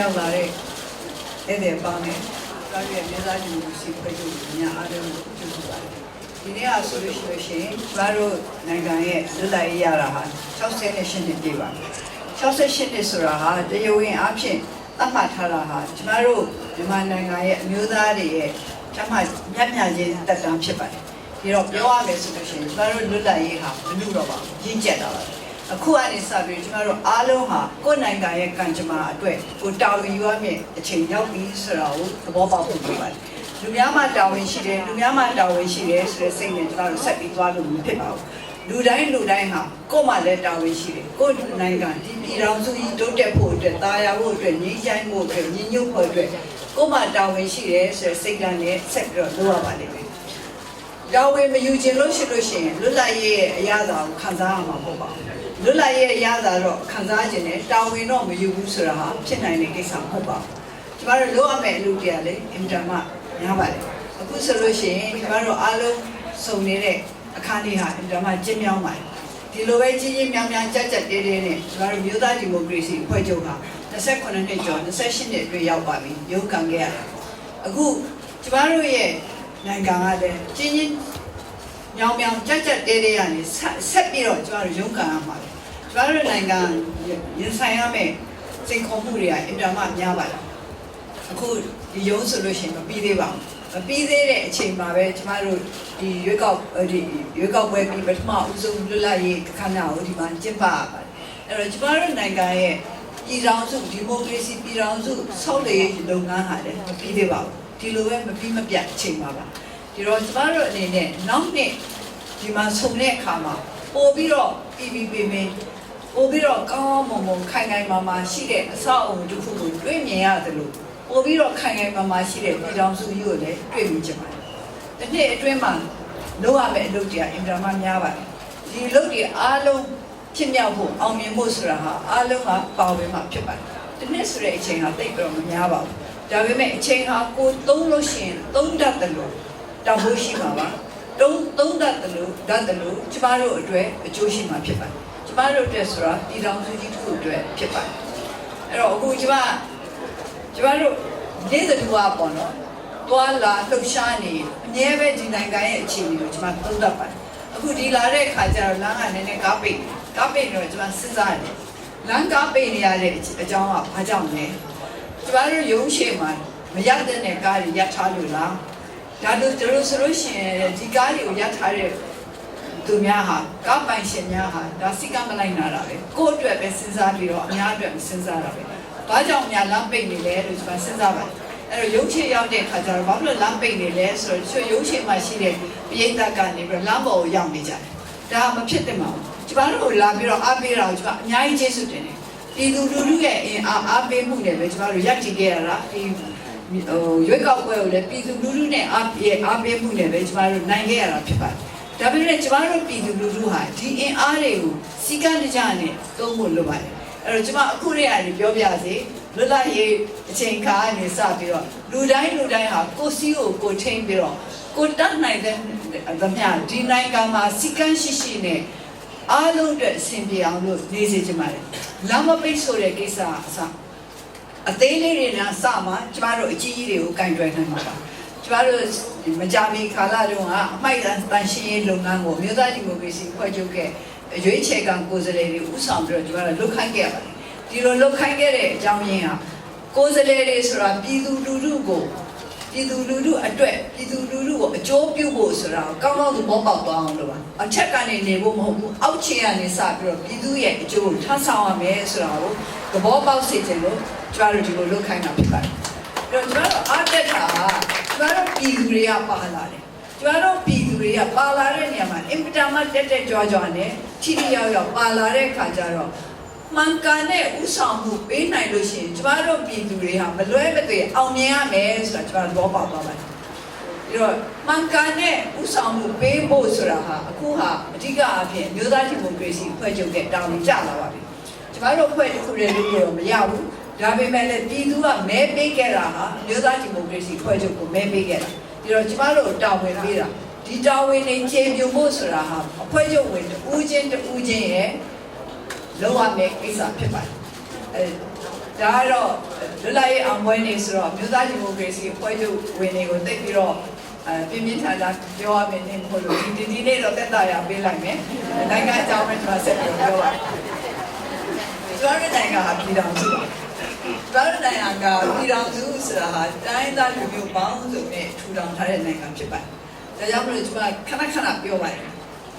ရောက်လာတဲ့အဲ့ဒီပေါင်းနဲ့ဒါရဲ့မြေသားကြီးကိုစီဖွဲ့ချုပ်ညာအားလုံးကိုပြုစုပါတယ်ဒီနေ့ကဆိုလို့ရှိလို့ရှိရင်ကျမတို့နိုင်ငံရဲ့လွတ်လပ်ရေးရတာဟာ68နှစ်ပြည့်ပါ68နှစ်ဆိုတာဟာတရားဝင်အဖြစ်သတ်မှတ်ထားတာဟာကျမတို့မြန်မာနိုင်ငံရဲ့အမျိုးသားတွေရဲ့ကျမမြတ်မြတ်ချင်းတက်တန်းဖြစ်ပါတယ်ဒီတော့ပြောရမယ်ဆိုလို့ရှိရင်ကျမတို့လွတ်လပ်ရေးဟာမလို့တော့ပါဘူးရင့်ကျက်တာပါ အခုအနေစပြီးကျမတို့အားလုံးဟာကိုယ်နိုင်ငံရဲ့ကံကြမ္မာအတွက်ကိုတာဝန်ယူရမယ့်အချိန်ရောက်ပြီဆိုတာကိုသဘောပေါက်ဖို့ဖြစ်ပါတယ်လူများမှတာဝန်ရှိတယ်လူများမှတာဝန်ရှိတယ်ဆိုတဲ့စိတ်နဲ့ကျမတို့ဆက်ပြီးသွားလို့မဖြစ်ပါဘူးလူတိုင်းလူတိုင်းဟာကိုယ်မှလည်းတာဝန်ရှိတယ်ကိုယ်နိုင်ငံဒီပြည်တော်စုကြီးတိုးတက်ဖို့အတွက်တာယာဖို့အတွက်ငြိမ်းချမ်းဖို့အတွက်ညီညွတ်ဖို့အတွက်ကိုယ်မှတာဝန်ရှိတယ်ဆိုတဲ့စိတ်ဓာတ်နဲ့ဆက်ပြီးတော့လုပ်ရပါလိမ့်မယ်တာဝန်မယူခြင်းလို့ရှိလို့ရှိရင်လွတ်လပ်ရေးရဲ့အရာသာကိုခံစားရမှာမဟုတ်ပါဘူး လွတ်လပ်ရေးအရာသာတော့ခံစားခြင်းနဲ့တာဝန်တော့မယူဘူးဆိုတာဟာဖြစ်နိုင်တဲ့ကိစ္စမဟုတ်ပါဘူးကျမတို့လုပ်ရမယ့်အလုပ်တွေကလည်းအင်တာမများပါတယ်အခုဆိုလို့ရှိရင်ကျမတို့အားလုံးစုံနေတဲ့အခါလေးဟာအင်တာမကျင်းမြောင်းပါတယ်ဒီလိုပဲကြီးကြီးမြောင်းမြောင်းကြက်ကြက်တဲတဲနဲ့ကျမတို့မြို့သားဒီမိုကရေစီအဖွဲ့ချုပ်ဟာ28နှစ်ကျော်28နှစ်အတွင်းရောက်ပါပြီရုန်းကန်ခဲ့ရတယ်အခုကျမတို့ရဲ့နိုင်ငံကလည်းကြီးကြီးမြောင်မြောင်ကြက်ကြက်တဲတဲကနေဆက်ဆက်ပြီးတော့ကျမတို့ရုန်းကန်ရမှာလေ ကျမတို့နိုင်ငံရင်ဆိုင်ရမယ့်စိန်ခေါ်မှုတွေကအင်တာမများပါလားအခုဒီရုံးဆိုလို့ရှိရင်မပြီးသေးပါဘူးမပြီးသေးတဲ့အချိန်မှာပဲကျမတို့ဒီရွေးကောက်ဒီရွေးကောက်ပွဲပြီးပထမဦးဆုံးလွတ်လပ်ရေးခဏကိုဒီမှာကျင်းပရပါတယ်အဲ့တော့ကျမတို့နိုင်ငံရဲ့ပြည်ထောင်စုဒီမိုကရေစီပြည်ထောင်စုဆောက်လုပ်ရေးလုပ်ငန်းဟာလည်းမပြီးသေးပါဘူးဒီလိုပဲမပြီးမပြတ်အချိန်ပါပါဒီတော့ကျမတို့အနေနဲ့နောက်နှစ်ဒီမှာဆုံတဲ့အခါမှာပို့ပြီးတော့ PPP မင်း ပို့ပြီးတော့ကောင်းကောင်းမွန်မွန်ခိုင်ခိုင်မာမာရှိတဲ့အဆောက်အုံတစ်ခုကိုတွေ့မြင်ရတယ်လို့ပို့ပြီးတော့ခိုင်ခိုင်မာမာရှိတဲ့ပြည်ထောင်စုကြီးကိုလည်းတွေ့မြင်ကြပါတယ်။တစ်နှစ်အတွင်းမှာလုပ်ရမယ့်အလုပ်တွေကအင်တာမများပါတယ်။ဒီအလုပ်တွေအားလုံးဖြစ်မြောက်ဖို့အောင်မြင်ဖို့ဆိုတာဟာအားလုံးကပါဝင်မှာဖြစ်ပါတယ်။တစ်နှစ်ဆိုတဲ့အချိန်ဟာတိတ်ပြီးတော့မများပါဘူး။ဒါပေမဲ့အချိန်ဟာကိုသုံးလို့ရှိရင်သုံးတတ်တယ်လို့တောင်းဖို့ရှိမှာပါ။တုံးသုံးတတ်တယ်လို့တတ်တယ်လို့ကျမတို့အတွက်အကျိုးရှိမှာဖြစ်ပါတယ်။ ကျမတို့အတွက်ဆိုတာပြည်ထောင်စုကြီးတစ်ခုအတွက်ဖြစ်ပါတယ်။အဲ့တော့အခုကျမကျမတို့နေ့တူပါပေါ့နော်။တွာလာလှုပ်ရှားနေအမြဲပဲဒီနိုင်ငံရဲ့အခြေအနေကိုကျမသုံးတတ်ပါတယ်။အခုဒီလာတဲ့ခါကျတော့လမ်းကနည်းနည်းကားပိတ်ကားပိတ်တော့ကျမစဉ်းစားတယ်။လမ်းကားပိတ်နေရတဲ့အကြောင်းကဘာကြောင့်လဲ။ကျမတို့ရုံးရှိမှာမရတဲ့ကားတွေရပ်ထားလို့လား။ဒါတို့တို့ဆိုလို့ရှိရင်ဒီကားတွေကိုရပ်ထားတဲ့ သူများဟာကားပိုင်ရှင်များဟာဒါစိတ်ကမလိုက်နာတာပဲကိုယ့်အတွက်ပဲစဉ်းစားပြီးတော့အများအတွက်မစဉ်းစားတာပဲဘာကြောင့်များလမ်းပိတ်နေလဲလို့ကျွန်မစဉ်းစားပါတယ်အဲ့တော့ရုပ်ချေရောက်တဲ့ခါကျတော့ဘာလို့လမ်းပိတ်နေလဲဆိုတော့ချို့ရုပ်ချေမှာရှိတဲ့ပိဋကကနေပြီးတော့လမ်းပေါ်ကိုရောက်နေကြတယ်ဒါမဖြစ်သင့်ပါဘူးကျွန်တော်တို့လာပြီးတော့အားပေးတာကိုကျွန်မအများကြီးကျေးဇူးတင်တယ်ပြည်သူလူထုရဲ့အင်အားအားပေးမှုနဲ့ပဲကျွန်တော်တို့ရပ်တည်ခဲ့ရတာဒီဟိုရွေးကောက်ပွဲကိုလည်းပြည်သူလူထုနဲ့အားပေးအားပေးမှုနဲ့ပဲကျွန်တော်တို့နိုင်ခဲ့ရတာဖြစ်ပါတယ် ဒါပေမဲ့ကျမတို့ပြည်သူလူထုဟာဒီအင်အားတွေကိုစီကံတကြနဲ့သုံးဖို့လိုပါတယ်အဲ့တော့ကျမအခုတည်းကနေပြောပြစေလွတ်လပ်ရေးအချိန်ခါကနေစပြီးတော့လူတိုင်းလူတိုင်းဟာကိုစီကိုကိုထိန်ပြီးတော့ကိုတတ်နိုင်တဲ့ဗမာဒီနိုင်ငံမှာစီကံရှိရှိနဲ့အားလုံးအတွက်အဆင်ပြေအောင်လို့နေစေချင်ပါတယ်လမ်းမပိတ်ဆိုတဲ့ကိစ္စအစအသေးလေးတွေနဲ့စမှကျမတို့အကြီးကြီးတွေကိုကင်တွယ်နိုင်မှာပါ ကျမတို့မကြမီကာလတုန်းကအမိုက်တန်တန်ရှင်းရေးလုပ်ငန်းကိုမြို့သားဒီမိုကရေစီဖွဲ့ချုပ်ကရွေးချယ်ကံကိုယ်စားလှယ်တွေဥဆောင်ပြီးတော့ကျမတို့လုပ်ခိုင်းခဲ့ပါတယ်ဒီလိုလုပ်ခိုင်းခဲ့တဲ့အကြောင်းရင်းဟာကိုယ်စားလှယ်တွေဆိုတာပြည်သူလူထုကိုပြည်သူလူထုအတွက်ပြည်သူလူထုကိုအကျိုးပြုဖို့ဆိုတာကိုကောင်းကောင်းသဘောပေါက်သွားအောင်လုပ်ပါအချက်ကနေနေဖို့မဟုတ်ဘူးအောက်ခြေကနေစပြီးတော့ပြည်သူရဲ့အကျိုးကိုထမ်းဆောင်ရမယ်ဆိုတာကိုသဘောပေါက်စေချင်လို့ကျမတို့ဒီလိုလုပ်ခိုင်းတာဖြစ်ပါတယ်အဲ့တော့ကျမတို့အားတက်တာက ကျမတို့ပြည်သူတွေကပါလာတယ်ကျမတို့ပြည်သူတွေကပါလာတဲ့နေရာမှာအင်ပတာမတက်တက်ကြွကြွနဲ့ထိထိရောက်ရောက်ပါလာတဲ့ခါကျတော့မှန်ကန်တဲ့ဥဆောင်မှုပေးနိုင်လို့ရှိရင်ကျမတို့ပြည်သူတွေဟာမလွဲမသွေအောင်မြင်ရမယ်ဆိုတာကျမတို့သဘောပေါက်သွားပါတယ်ပြီးတော့မှန်ကန်တဲ့ဥဆောင်မှုပေးဖို့ဆိုတာဟာအခုဟာအဓိကအဖြစ်မျိုးသားဒီမိုကရေစီဖွဲ့ချုပ်တဲ့တာဝန်ကျလာပါပြီကျမတို့ဖွဲ့တစ်ခုတည်းလို့တော့မရဘူး ဒါပေမဲ့လည်းပြည်သူကမဲပေးခဲ့တာဟာမျိုးသားဒီမိုကရေစီဖွဲ့ချုပ်ကိုမဲပေးခဲ့တာဒီတော့ကျမတို့တာဝန်ပေးတာဒီတာဝန်တွေခြေပြုံဖို့ဆိုတာဟာအဖွဲ့ချုပ်ဝင်တူးချင်းတူးချင်းရဲ့လောက်ရမယ့်ကိစ္စဖြစ်ပါတယ်အဲဒါကတော့လွတ်လပ်ရေးအောင်ပွဲနေဆိုတော့မြို့သားဒီမိုကရေစီအဖွဲ့ချုပ်ဝင်တွေကိုတိတ်ပြီးတော့အဲပြင်းပြင်းထန်ထန်ပြောရမယ်နေမဟုတ်လို့ဒီဒီနေ့တော့တက်တာရပေးလိုက်မယ်နိုင်ငံအကြောင်းပဲကျွန်တော်ဆက်ပြီးပြောပါကျွန်တော်နိုင်ငံဟာပြည်တော်စုပါ ကျွန်တော်နိုင်ငံကပြည်တော်စုဆိုတာဟာတိုင်းသားလူမျိုးပေါင်းစုံနဲ့ထူထောင်ထားတဲ့နိုင်ငံဖြစ်ပါတယ်ဒါကြောင့်မလို့ကျွန်မခဏခဏပြောပါတယ်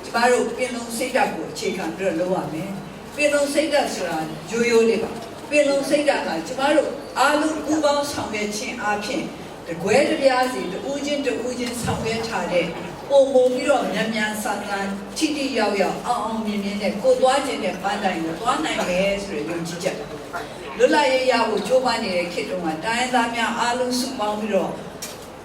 ကျမတို့ပင်လုံးစိတ်ဓာတ်ကိုအခြေခံပြီးတော့လုပ်ရမယ်ပင်လုံးစိတ်ဓာတ်ဆိုတာရိုးရိုးလေးပါပင်လုံးစိတ်ဓာတ်ကကျမတို့အားလုံးပူးပေါင်းဆောင်ရွက်ခြင်းအပြင်တကွဲတပြားစီတူးချင်းတူးချင်းဆောင်ရွက်ထားတဲ့ပုံပုံပြီးတော့မြန်မြန်ဆန်ဆန်ထိထိရောက်ရောက်အောင်အောင်မြင်မြင်နဲ့ကိုသွားခြင်းနဲ့ပန်းတိုင်ကိုသွားနိုင်မယ်ဆိုတဲ့ယုံကြည်ချက် လွတ်လပ်ရေးရဖို့ကြိုးပမ်းနေတဲ့ခေတ်တုန်းကတိုင်းသားများအားလုံးစုပေါင်းပြီးတော့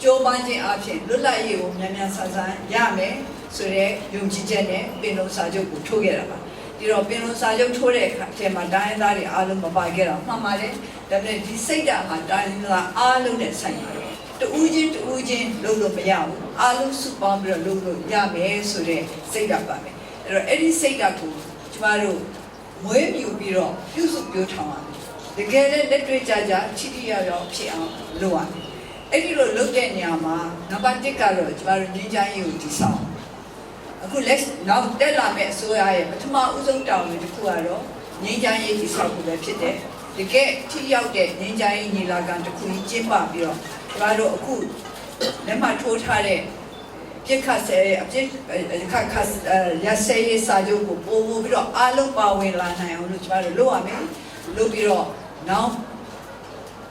ကြိုးပမ်းခြင်းအပြင်လွတ်လပ်ရေးကိုမြန်မြန်ဆန်ဆန်ရမယ်ဆိုတဲ့ယုံကြည်ချက်နဲ့ပင်လုံစာချုပ်ကိုထိုးခဲ့တာပါဒီတော့ပင်လုံစာချုပ်ထိုးတဲ့အခါကျမှတိုင်းရင်းသားတွေအားလုံးမပါခဲ့တော့မှန်ပါတယ်ဒါပေမဲ့ဒီစိတ်ဓာတ်ဟာတိုင်းရင်းသားအားလုံးနဲ့ဆိုင်ပါတယ်တူးချင်းတူးချင်းလုပ်လို့မရဘူးအားလုံးစုပေါင်းပြီးတော့လုပ်လို့ရမယ်ဆိုတဲ့စိတ်ဓာတ်ပါပဲအဲ့တော့အဲ့ဒီစိတ်ဓာတ်ကိုကျမတို့ မွေးမြူပြီးတော့ပြုစုပြောထောင်ရမယ်တကယ်လည်းလက်တွေ့ကြကြချီတီရောက်ရောက်ဖြစ်အောင်လုပ်ရမယ်အဲ့ဒီလိုလုပ်တဲ့နေရာမှာနံပါတ်1ကတော့ကျမတို့ငြိမ်းချမ်းရေးကိုတည်ဆောက်အခုလက်နောက်တက်လာမဲ့အစိုးရရဲ့ပထမဦးဆုံးတာဝန်တစ်ခုကတော့ငြိမ်းချမ်းရေးတည်ဆောက်ဖို့ပဲဖြစ်တယ်တကယ်ထိရောက်တဲ့ငြိမ်းချမ်းရေးညီလာခံတစ်ခုကြီးကျင်းပပြီးတော့ကျမတို့အခုလက်မှတ်ထိုးထားတဲ့ ပြစ်ခတ်ဆဲအပြစ်ခတ်ခတ်ရဆဲရေးစာချုပ်ကိုပို့ပို့ပြီးတော့အားလုံးပါဝင်လာနိုင်အောင်လို့ကျမတို့လုပ်ရမယ်လုပ်ပြီးတော့နောက်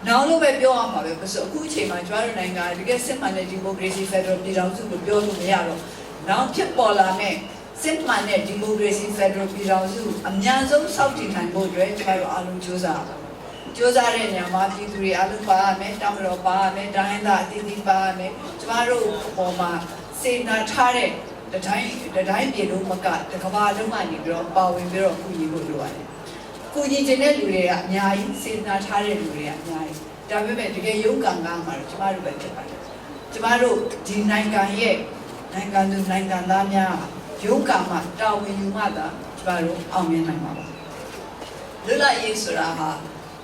နောက်လို့ပဲပြောရမှာပဲ parce que အခုအချိန်မှာကျမတို့နိုင်ငံတကယ်စစ်မှန်တဲ့ဒီမိုကရေစီဖက်ဒရယ်ပြည်ထောင်စုကိုပြောလို့မရတော့နောက်ဖြစ်ပေါ်လာမဲ့စစ်မှန်တဲ့ဒီမိုကရေစီဖက်ဒရယ်ပြည်ထောင်စုအများဆုံးစောင့်တည်နိုင်ဖို့အတွက်ကျမတို့အားလုံးကြိုးစားရပါမယ်ကြိုးစားတဲ့နေရာမှာပြည်သူတွေအားလုံးပါရမယ်တောင်မတော်ပါရမယ်တိုင်းရင်းသားအသီးသီးပါရမယ်ကျမတို့အပေါ်မှာ စေနာထားတဲ့တတိုင်းတတိုင်းပြည်လုံးမကတကဘာလုံးမှနေပြီးတော့ပါဝင်ပြီးတော့ခုညီဖို့လိုရတယ်ကိုကြီးကျင်တဲ့လူတွေကအများကြီးစေတနာထားတဲ့လူတွေကအများကြီးဒါပေမဲ့တကယ်ရုပ်ကံကမှာတော့ကျမတို့ပဲဖြစ်ပါတယ်ကျမတို့ဒီနိုင်ငံရဲ့နိုင်ငံသူနိုင်ငံသားများရုပ်ကံမှာတာဝန်ယူမှသာကျမတို့အောင်မြင်နိုင်မှာပါလွတ်လပ်ရေးဆိုတာဟာ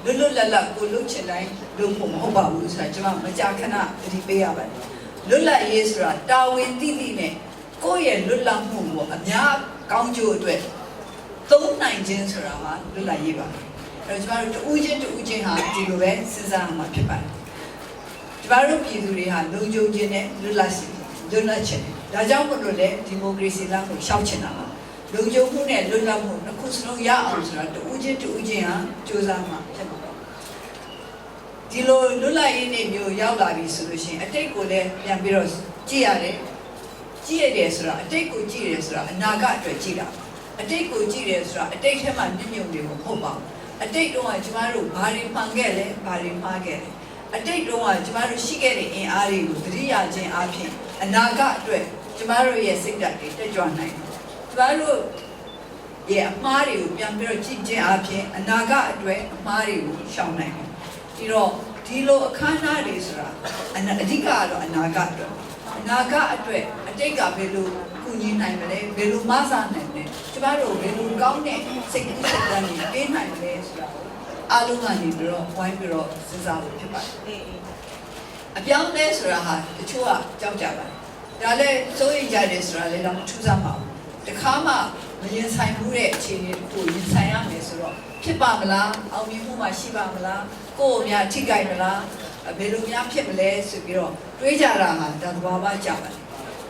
လွတ်လွတ်လပ်လပ်ကိုလုပ်ချင်တိုင်းလုပ်ဖို့မဟုတ်ပါဘူးဆိုတာကျမမကြာခဏသတိပေးရပါတယ် လွတ်လပ်ရေးဆိုတာတာဝန်တိတိနဲ့ကိုယ့်ရဲ့လွတ်လပ်မှုကိုအများကောင်းကျိုးအတွက်သုံးနိုင်ခြင်းဆိုတာဟာလွတ်လပ်ရေးပါအဲတော့ကျမတို့တူးချင်းတူးချင်းဟာဒီလိုပဲစဉ်းစားရမှာဖြစ်ပါတယ်ကျမတို့ပြည်သူတွေဟာလုံခြုံခြင်းနဲ့လွတ်လပ်စီလွတ်လပ်ခြင်းဒါကြောင့်မလို့လေဒီမိုကရေစီလမ်းကိုရှောက်ချင်တာပါလုံခြုံမှုနဲ့လွတ်လပ်မှုနှစ်ခုစလုံးရအောင်ဆိုတာတူးချင်းတူးချင်းဟာကြိုးစားမှာဖြစ်မှာပါ ဒီလိုလွတ်လပ်ရေးနေ့မျိုးရောက်လာပြီဆိုလို့ရှိရင်အတိတ်ကိုလည်းပြန်ပြီးတော့ကြည့်ရတယ်ကြည့်ရတယ်ဆိုတာအတိတ်ကိုကြည့်ရတယ်ဆိုတာအနာဂတ်အတွက်ကြည့်တာပါအတိတ်ကိုကြည့်တယ်ဆိုတာအတိတ်ထဲမှာညှိညွတ်နေမှာမဟုတ်ပါဘူးအတိတ်တုန်းကကျမတို့ဘာတွေမှန်ခဲ့လဲဘာတွေမှားခဲ့လဲအတိတ်တုန်းကကျမတို့ရှိခဲ့တဲ့အင်အားတွေကိုသတိရခြင်းအပြင်အနာဂတ်အတွက်ကျမတို့ရဲ့စိတ်ဓာတ်တွေတက်ကြွနိုင်တယ်ကျမတို့ရဲ့အမှားတွေကိုပြန်ပြီးတော့ကြည့်ခြင်းအပြင်အနာဂတ်အတွက်အမှားတွေကိုရှောင်နိုင်တယ် ဒီတော့ဒီလိုအခမ်းအနားတွေဆိုတာအနာအဓိကကတော့အနာဂတ်အတွက်အနာဂတ်အတွက်အတိတ်ကဘယ်လိုကူညီနိုင်မလဲဘယ်လိုမဆနိုင်မလဲကျမတို့ဘယ်လိုကောင်းတဲ့စိတ်ကူးစိတ်ဓာတ်တွေပေးနိုင်မလဲဆိုတာကိုအားလုံးကနေပြီးတော့ဝိုင်းပြီးတော့စဉ်းစားဖို့ဖြစ်ပါတယ်အပြောင်းလဲဆိုတာဟာတချို့ကကြောက်ကြပါတယ်ဒါလည်းစိုးရိမ်ကြတယ်ဆိုတာလည်းတော့မထူးဆန်းပါဘူးတခါမှ မရင်ဆိုင်မှုတဲ့အခြေအနေတစ်ခုကိုရင်ဆိုင်ရမယ်ဆိုတော့ဖြစ်ပါမလားအောင်မြင်မှုမှရှိပါမလားကိုယ်အများထိကြိုက်မလားဘယ်လိုများဖြစ်မလဲဆိုပြီးတော့တွေးကြတာဟာဒါသဘာဝကြပါတယ်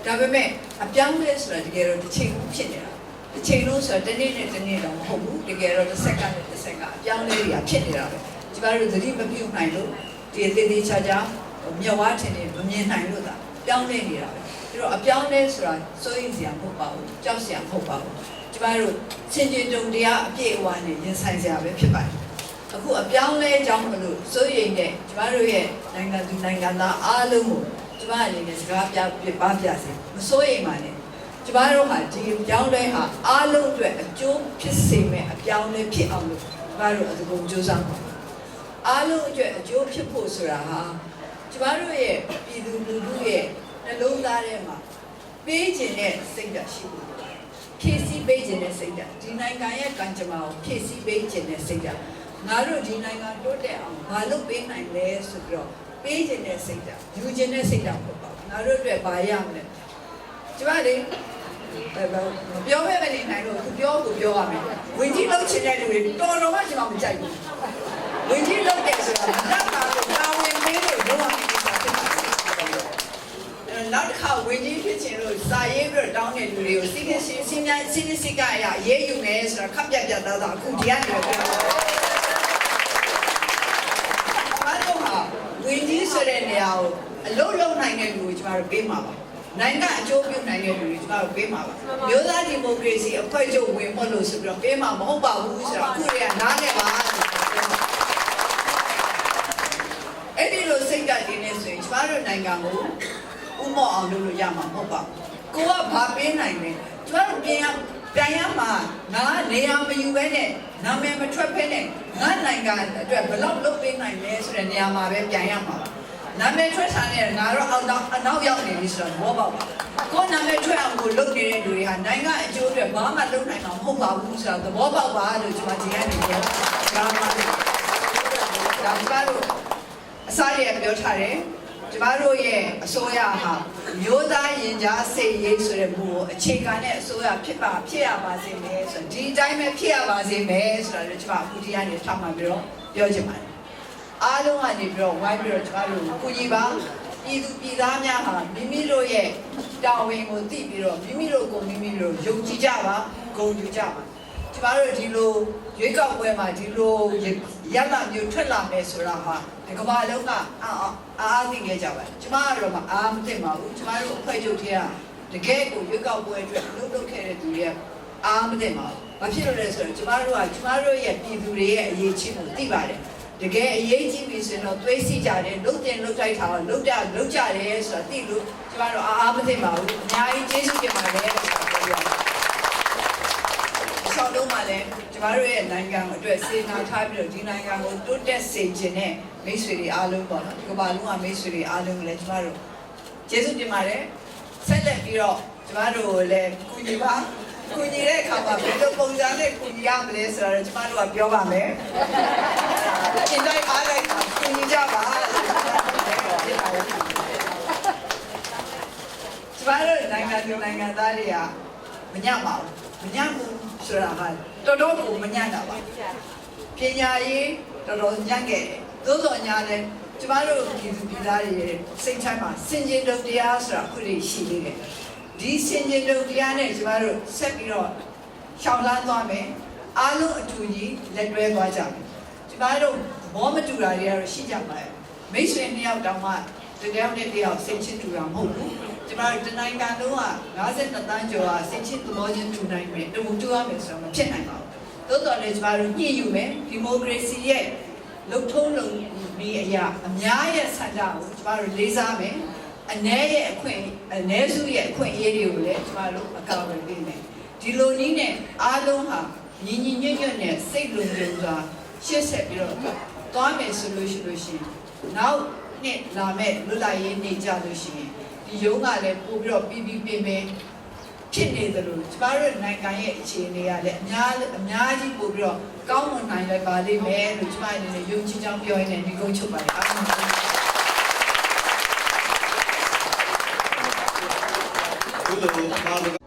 ဒါပေမဲ့အပြောင်းလဲဆိုတာတကယ်တော့တစ်ချိန်ဖြစ်နေတာတစ်ချိန်လုံးဆိုတာတစ်နေ့နဲ့တစ်နေ့တော့မဟုတ်ဘူးတကယ်တော့တစ်စက္ကန့်နဲ့တစ်စက္ကန့်အပြောင်းလဲတွေကဖြစ်နေတာပဲကျမတို့သတိမပြုနိုင်လို့ဒီသေးသေးချာချာမြတ်ဝါထင်နေမမြင်နိုင်လို့သာပြောင်းလဲနေတာပဲဒါတော့အပြောင်းလဲဆိုတာစိုးရိမ်စရာမဟုတ်ပါဘူးကြောက်စရာမဟုတ်ပါဘူး ကျမတို့စင်ကြင်တုံတရားအပြည့်အဝနဲ့ရင်ဆိုင်စရာပဲဖြစ်ပါတယ်အခုအပြောင်းလဲကြောင်းမလို့စိုးရိမ်တဲ့ကျမတို့ရဲ့နိုင်ငံသူနိုင်ငံသားအားလုံးကိုကျမအနေနဲ့စကားပြပြပါပြစေမစိုးရိမ်ပါနဲ့ကျမတို့ဟာဒီအပြောင်းလဲဟာအားလုံးအတွက်အကျိုးဖြစ်စေမဲ့အပြောင်းလဲဖြစ်အောင်လို့ကျမတို့အကူကြိုးစားပါအားလုံးအတွက်အကျိုးဖြစ်ဖို့ဆိုတာဟာကျမတို့ရဲ့ပြည်သူလူထုရဲ့နှလုံးသားထဲမှာပေးခြင်းတဲ့စိတ်ဓာတ်ရှိဖို့ဖြည့်ဆ ည်းပေးခြင်းတဲ့စိတ်ဓာတ်ဒီနိုင်ငံရဲ့ကံကြမ္မာကိုဖြည့်ဆည်းပေးခြင်းတဲ့စိတ်ဓာတ်ငါတို့ဒီနိုင်ငံတိုးတက်အောင်မလုပ်ပေးနိုင်လဲဆိုပြီးတော့ပေးခြင်းတဲ့စိတ်ဓာတ်ယူခြင်းတဲ့စိတ်ဓာတ်ပေါ့ပါငါတို့အတွက်ဘာရမလဲကျမလေးအဲမပြောမဲ့မနေနိုင်လို့သူပြောကိုပြောရမယ်ဝင်ကြီးလောက်ချင်တဲ့လူတွေတော်တော်မှကျွန်တော်မကြိုက်ဘူးဝင်ကြီးလောက်တယ်ဆိုတာလက်ပါလို့တာဝန်ပေးလို့လုံးဝမဖြစ်တာဖြစ်ပါတယ် နောက်တစ်ခါဝင်ကြီးဖြစ်ချင်လို့စာရေးပြီးတော့တောင်းတဲ့လူတွေကိုစီးကင်းစီးစီးများစီးစီးစီးကအရာရေးယူမယ်ဆိုတာခပ်ပြတ်ပြတ်သားသားအခုဒီကနေပြောတယ်ဘာလို့ဟာဝင်ကြီးဆိုတဲ့နေရာကိုအလုံးလုံးနိုင်တဲ့လူကိုကျမတို့ပေးမှာပါနိုင်ငံအကျိုးပြုနိုင်တဲ့လူတွေကျမတို့ပေးမှာပါမျိုးသားဒီမိုကရေစီအဖွဲ့ချုပ်ဝင်မလို့ဆိုပြီးတော့ပေးမှာမဟုတ်ပါဘူးဆိုတော့အခုတည်းကနားနဲ့ပါအဲ့ဒီလိုစိတ်ဓာတ်တွေနဲ့ဆိုရင်ကျမတို့နိုင်ငံကို ဥမော့အောင်လုပ်လို့ရမှာမဟုတ်ပါဘူးကိုကဘာပေးနိုင်လဲကျမတို့ပြန်ရပြန်ရမှာငါနေရာမယူဘဲနဲ့နာမည်မထွက်ဘဲနဲ့ငါနိုင်ငံအတွက်ဘယ်လောက်လုပ်ပေးနိုင်လဲဆိုတဲ့နေရာမှာပဲပြန်ရမှာပါနာမည်ထွက်ထားတဲ့ငါတော့အောက်တော့အနောက်ရောက်နေပြီဆိုတော့ဘောပေါက်ပါကိုနာမည်ထွက်အောင်ကိုလုပ်နေတဲ့လူတွေဟာနိုင်ငံအကျိုးအတွက်ဘာမှလုပ်နိုင်မှာမဟုတ်ပါဘူးဆိုတော့သဘောပေါက်ပါလို့ကျွန်မဒီကနေပြောဒါမှမဟုတ်ဒါမှမဟုတ်အစားရပြောထားတယ် ကျမတို့ရဲ့အစိုးရဟာမျိုးသားရင်ကြားစိတ်ရေးဆိုတဲ့မူကိုအခြေခံတဲ့အစိုးရဖြစ်ပါဖြစ်ရပါစေမယ်ဆိုတော့ဒီအတိုင်းပဲဖြစ်ရပါစေမယ်ဆိုတာလည်းကျမအခုဒီကနေထောက်မှန်ပြီးတော့ပြောချင်ပါတယ်အားလုံးကနေပြီးတော့ဝိုင်းပြီးတော့ကျမတို့ကိုကြီးပါပြည်သူပြည်သားများဟာမိမိတို့ရဲ့တာဝန်ကိုသိပြီးတော့မိမိတို့ကိုမိမိတို့ယုံကြည်ကြပါဂုဏ်ယူကြပါကျ မတို့ဒီလိုရွေးကောက်ပွဲမှာဒီလိုရလမျိုးထွက်လာမယ်ဆိုတာဟာဒီကမ္ဘာလုံးကအာအားသိခဲ့ကြပါကျမကတော့မအားမသိပါဘူးကျမတို့အဖွဲ့ချုပ်ထဲကတကယ်ကိုရွေးကောက်ပွဲအတွက်လှုပ်လှုပ်ခဲ့တဲ့သူတွေအားမသိပါဘူးဘာဖြစ်လို့လဲဆိုတော့ကျမတို့ကကျမတို့ရဲ့ပြည်သူတွေရဲ့အရေးချင်းကိုသိပါတယ်တကယ်အရေးကြီးပြီဆိုရင်တော့သွေးစီကြတယ်လှုပ်တင်လှုပ်တိုက်တာလှုပ်ကြလှုပ်ကြတယ်ဆိုတာသိလို့ကျမတို့အားအားမသိပါဘူးအများကြီးကျေးဇူးတင်ပါတယ်ဆိုတာပြောပြပါတယ် ဆောက်လုံးမှာလည်းကျမတို့ရဲ့နိုင်ငံအတွက်စေနာထားပြီးတော့ဒီနိုင်ငံကိုတိုးတက်စေခြင်းနဲ့မိတ်ဆွေတွေအားလုံးပေါ့နော်ဒီကမ္ဘာလုံးကမိတ်ဆွေတွေအားလုံးကိုလည်းကျမတို့ကျေးဇူးတင်ပါတယ်ဆက်လက်ပြီးတော့ကျမတို့ကိုလည်းကူညီပါကူညီတဲ့အခါမှာဘယ်လိုပုံစံနဲ့ကူညီရမလဲဆိုတော့ကျမတို့ကပြောပါမယ်အင်တိုင်းအားလိုက်ကူညီကြပါကျမတို့နိုင်ငံသူနိုင်ငံသားတွေက မညပါဘူးမညဘူးဆိုတာကတော်တော်ကိုမညတာပါပညာရေးတော်တော်ညံ့ခဲ့တယ်သို့တော်ညာလည်းကျမတို့ပြည်သူပြည်သားတွေရဲ့စိတ်ထဲမှာစင်ကြင်တုတ်တရားဆိုတာအခုလေးရှိသေးတယ်ဒီစင်ကြင်တုတ်တရားနဲ့ကျမတို့ဆက်ပြီးတော့ရှောင်လန်းသွားမယ်အားလုံးအတူကြီးလက်တွဲသွားကြမယ်ကျမတို့ဘောမတူတာတွေကတော့ရှိကြပါရဲ့မိတ်ဆွေနှစ်ယောက်တောင်မှတကယ်နဲ့တယောက်စိတ်ချတူတာမဟုတ်ဘူး ကျမတို့တနိုင်ငံလုံးက52တန်းကျော်ကစိတ်ချသဘောချင်းတူနိုင်မယ်တူတူရမယ်ဆိုတော့မဖြစ်နိုင်ပါဘူးသို့တော်လည်းကျမတို့ညှိယူမယ်ဒီမိုကရေစီရဲ့လုံထုံးလုံဒီအရာအများရဲ့ဆန္ဒကိုကျမတို့လေးစားမယ်အ ਨੇ ရဲ့အခွင့်အ ਨੇ စုရဲ့အခွင့်အရေးတွေကိုလည်းကျမတို့အကောင့်ဝင်ပေးမယ်ဒီလိုနည်းနဲ့အားလုံးဟာညီညီညွတ်ညွတ်နဲ့စိတ်လုံလုံစွာရှေ့ဆက်ပြီးတော့သွားမယ်ဆိုလို့ရှိလို့ရှိရင်နောက်နှစ်လာမဲ့လွတ်လပ်ရေးနေကြလို့ရှိရင် ဒီရုံးကလည်းပို့ပြီးတော့ပြီးပြီးပြင်မယ်ဖြစ်နေသလိုကျမတို့နိုင်ငံရဲ့အခြေအနေကလည်းအများအများကြီးပို့ပြီးတော့ကောင်းမွန်နိုင်လည်းပါလိမ့်မယ်လို့ကျမအနေနဲ့ယုံကြည်ကြောင်းပြောရင်းနဲ့ဒီကုန်းချုပ်ပါတယ်အားလုံးကုသိုလ်ပါ